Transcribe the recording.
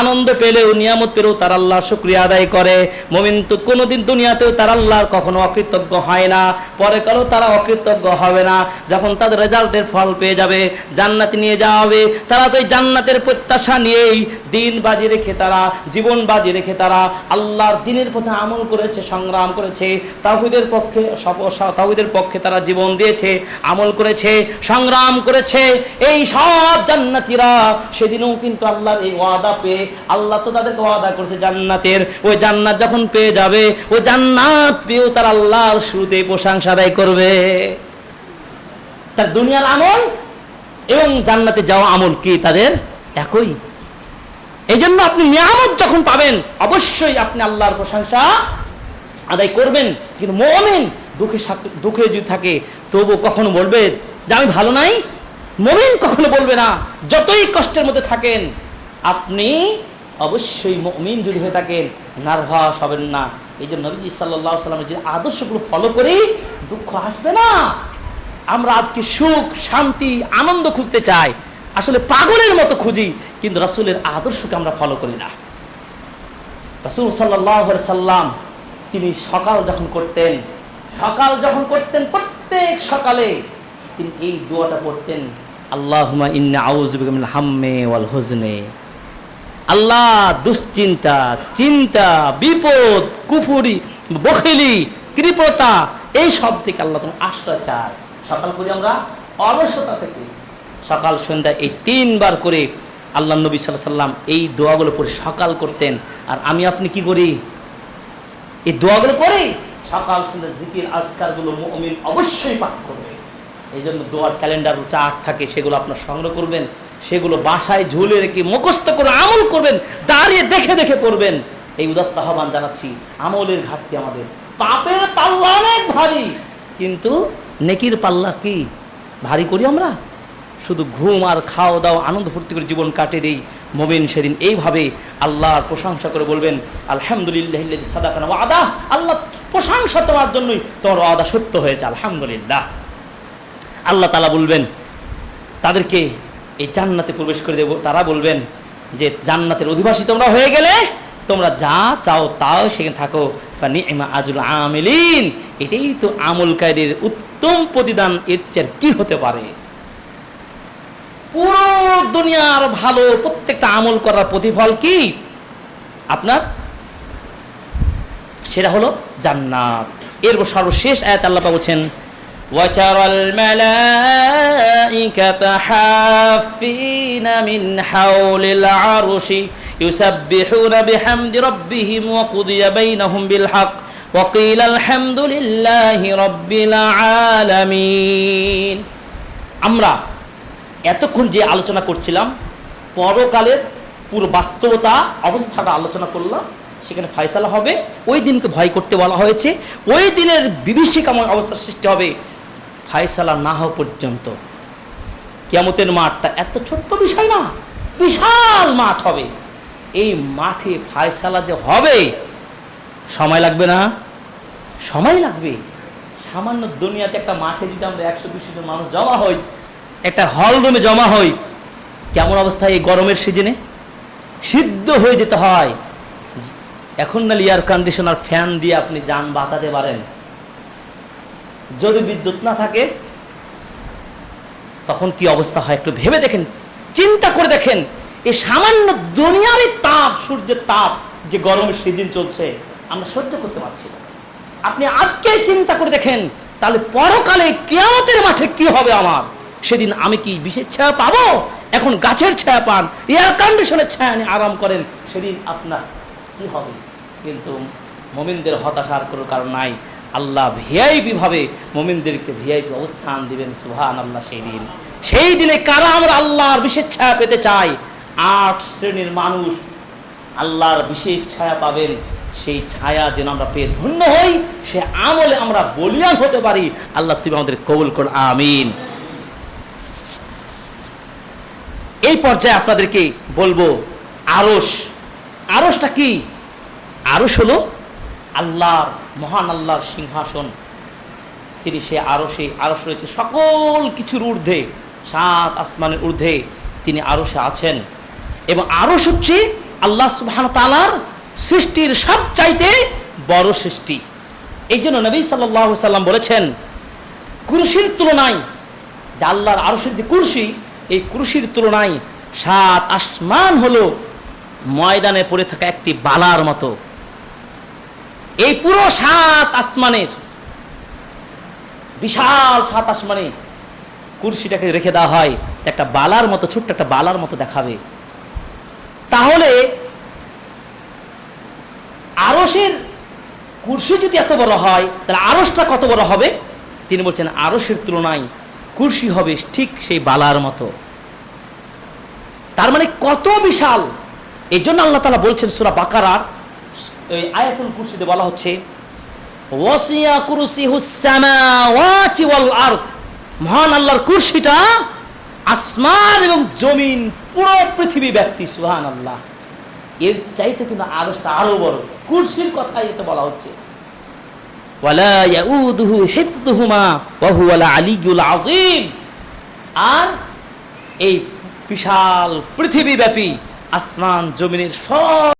আনন্দ পেলেও, নিয়ামত পেলেও তার আল্লাহ শুক্রিয়া আদায় করে। মোমিন তো কোনোদিন দুনিয়াতেও তার আল্লাহর কখনো অকৃতজ্ঞ হয় না। পরে কালেও তারা অকৃতজ্ঞ হবে না। যখন তাদের রেজাল্টের ফল পেয়ে যাবে, জান্নাতে নিয়ে যাওয়া হবে, তারা তো এই জান্নাতের প্রত্যাশা নিয়েই দিন বাজি রেখে তারা, জীবন বাজি রেখে তারা আল্লাহর দিনের পথে আমল করেছে, সংগ্রাম করেছে। তাহিদের পক্ষে তাহিদের পক্ষে তারা জীবন দিয়েছে, আমল করেছে, সংগ্রাম করেছে। এই সব জান্নাতিরা সেদিনও কিন্তু আল্লাহর এই ওয়াদা পেয়ে আল্লাহ তো তাদেরকে ওয়াদা করেছে জান্নাতের। ওই জান্নাত যখন পেয়ে যাবে ওই জান্নাত পেয়েও তার আল্লাহর শুরুতে প্রশংসা আদায় করবে। তার দুনিয়ার আমল এবং জান্নাতে যাওয়া আমল কি তাদের? একই। এই জন্য আপনি নিয়ামত যখন পাবেন, অবশ্যই আপনি আল্লাহর প্রশংসা আদায় করবেন। কিন্তু মমিন দুঃখে দুঃখে যদি থাকে তবু কখনো বলবে যে, আমি ভালো নাই। মমিন কখনো বলবে না, যতই কষ্টের মধ্যে থাকেন আপনি অবশ্যই মমিন যদি হয়ে থাকেন, নার্ভাস হবেন না। এই জন্য নবীজি সাল্লাহ সাল্লামের যে আদর্শগুলো ফলো করি, দুঃখ আসবে না। আমরা আজকে সুখ, শান্তি, আনন্দ খুঁজতে চাই। আসলে পাগলের মতো খুঁজি, কিন্তু রাসূলের আদর্শকে আমরা ফলো করি না। রাসূল সাল্লাহ সাল্লাম তিনি সকাল যখন করতেন, সকাল যখন করতেন, প্রত্যেক সকালে তিনি এই দোয়াটা পড়তেন আল্লাহুমা ইন্না আউজ হাম্মে ওয়াল হুজনে আল্লাহ দুশ্চিন্তা, চিন্তা, বিপদ, কুফুরি, বখিলি, কৃপতা, এই সব থেকে আল্লাহ তোমার আশ্রয় চায়। সকাল করি আমরা অলসতা থেকে। সকাল, সন্ধ্যা এই তিনবার করে আল্লাহ নবী সাল্লাহ সাল্লাম এই দোয়াগুলো পরে সকাল করতেন। আর আমি আপনি কি করি? এই দোয়াগুলো করি সকাল, সন্ধ্যা, জিকির, আজকারগুলো মুমিন অবশ্যই পাঠ করবে। এই জন্য দোয়ার ক্যালেন্ডার চার্ট থাকে, সেগুলো আপনার সংগ্রহ করবেন। সেগুলো বাসায় ঝুলে রেখে মুখস্থ করে আমল করবেন, দাঁড়িয়ে দেখে দেখে পড়বেন। এই উদাত্ত আহ্বান জানাচ্ছি, আমলের ঘাটতি আমাদের। পাপের পাল্লা অনেক ভারী। কিন্তু নেকির পাল্লা কি? ভারী করি আমরা? শুধু ঘুম আর খাওয়া দাওয়া, আনন্দ ফুর্তি করে জীবন কাটে দেই। মোমিন সেদিন এইভাবে আল্লাহর প্রশংসা করে বলবেন, আলহামদুলিল্লাহ সাদাকানা আদা আল্লাহ প্রশংসা তোমার জন্যই তোমার আদা সত্য হয়েছে, আলহামদুলিল্লাহ। আল্লাহ তালা বলবেন, তাদেরকে এই জান্নাতে প্রবেশ করে দেব। তারা বলবেন যে, জান্নাতের অধিবাসী তোমরা হয়ে গেলে, তোমরা যা চাও তাও সেখানে থাকো। নিমা আজুল আমিলিন। এটাই তো আমলকারীর উত্তম প্রতিদান। এর চেয়ে কি হতে পারে? পুরো দুনিয়ার ভালো প্রত্যেকটা আমল করার প্রতিফল কি? আপনার? সেটা হলো জান্নাত। এর সর্বশেষ আয়াত আল্লাহ বলছেন وترى الملائكة حافين من حول العرش يسبحون بحمد ربهم وقضي بينهم بالحق وقيل الحمد لله رب العالمين আমরা এতক্ষণ যে আলোচনা করছিলাম পরকালের পুরো বাস্তবতা অবস্থাটা আলোচনা করলাম সেখানে ফয়সালা হবে ওই দিনকে ভয় করতে বলা হয়েছে ওই দিনের বিভীষিকাময় অবস্থার সৃষ্টি হবে ফয়সালা না হওয়া পর্যন্ত কিয়ামতের মাঠটা এত ছোট্ট বিষয় না, বিশাল মাঠ হবে। এই মাঠে ফয়সালা যে হবে, সময় লাগবে না? সময় লাগবে। সামান্য দুনিয়াতে একটা মাঠে যদি আমরা একশো দুশো জন মানুষ জমা হই, একটা হল রুমে জমা হই, কেমন অবস্থা এই গরমের সিজনে? সিদ্ধ হয়ে যেতে হয়। এখন না এয়ার কন্ডিশনার ফ্যান দিয়ে আপনি যান বাঁচাতে পারেন। যদি বিদ্যুৎ না থাকে, তখন কি অবস্থা হয় একটু ভেবে দেখেন, চিন্তা করে দেখেন, এই সামান্য দুনিয়ারই তাপ, সূর্যের তাপ, যে গরমের সিজন চলছে, আমরা সহ্য করতে পারছি না। আপনি আজকে চিন্তা করে দেখেন, তাহলে পরকালে কেয়ামতের মাঠে কি হবে আমার? সেদিন আমি কি বিশেষ ছায়া পাবো? এখন গাছের ছায়া পান এয়ার কন্ডিশনের ছায়া নিয়ে আরাম করেন, সেদিন আপনার কি হবে? কিন্তু মোমিনদের হতাশার কোনো কারণ নাই। আল্লাহ ভিআইপি ভাবে মোমিনদেরকে ভিআইপি অবস্থান দিবেন সুহান আল্লাহ সেই দিন। সেই দিনে কারা আমরা আল্লাহর বিশেষ ছায়া পেতে চাই? আট শ্রেণির মানুষ আল্লাহর বিশেষ ছায়া পাবেন। সেই ছায়া যেন আমরা পেয়ে ধন্য হই, সে আমলে আমরা বলিয়ান হতে পারি। আল্লাহ তুমি আমাদের কবুল কর আমিন। এই পর্যায়ে আপনাদেরকে বলব আরস আরসটা কি? আরস হলো আল্লাহর, মহান আল্লাহর সিংহাসন। তিনি সে আরসে আরস রয়েছে সকল কিছুর ঊর্ধ্বে, সাত আসমানের ঊর্ধ্বে তিনি আরসে আছেন। এবং আরস হচ্ছে আল্লাহ সুবহান তালার সৃষ্টির সবচাইতে বড় সৃষ্টি। এই জন্য নবী সাল্লাহ সাল্লাম বলেছেন, কুরসির তুলনায়, যে আল্লাহর আরশের যে কুরসি, এই কুরসির তুলনায় সাত আসমান হলো ময়দানে পড়ে থাকা একটি বালার মতো। এই পুরো সাত আসমানের, বিশাল সাত আসমানে কুরসিটাকে রেখে দেওয়া হয়, একটা বালার মতো, ছোট্ট একটা বালার মতো দেখাবে। তাহলে আরসের কুরসি যদি এত বড় হয়, তাহলে আরসটা কত বড় হবে? তিনি বলছেন আরসের তুলনায় কুরসি হবে ঠিক সেই বালার মতো। তার মানে কত বিশাল? এই জন্য আল্লাহ তালা বলছেন সুরা বাকারার এই আয়াতুল কুরসিতে বলা হচ্ছে, ওয়াসিয়া কুরসিহুস সামাওয়াতি ওয়াল আরদ। মহান আল্লাহর কুরসিটা আসমান এবং জমিন, পুরো পৃথিবী ব্যক্তি সুহান আল্লাহ এর চাইতে কিন্তু আরও বড়। কুরসির বলা হচ্ছে। ওয়ালা ইয়াউদুহু ওয়া হুয়াল আলিয়্যুল আযীম। আর এই বিশাল পৃথিবীব্যাপী আসমান, জমিনের সব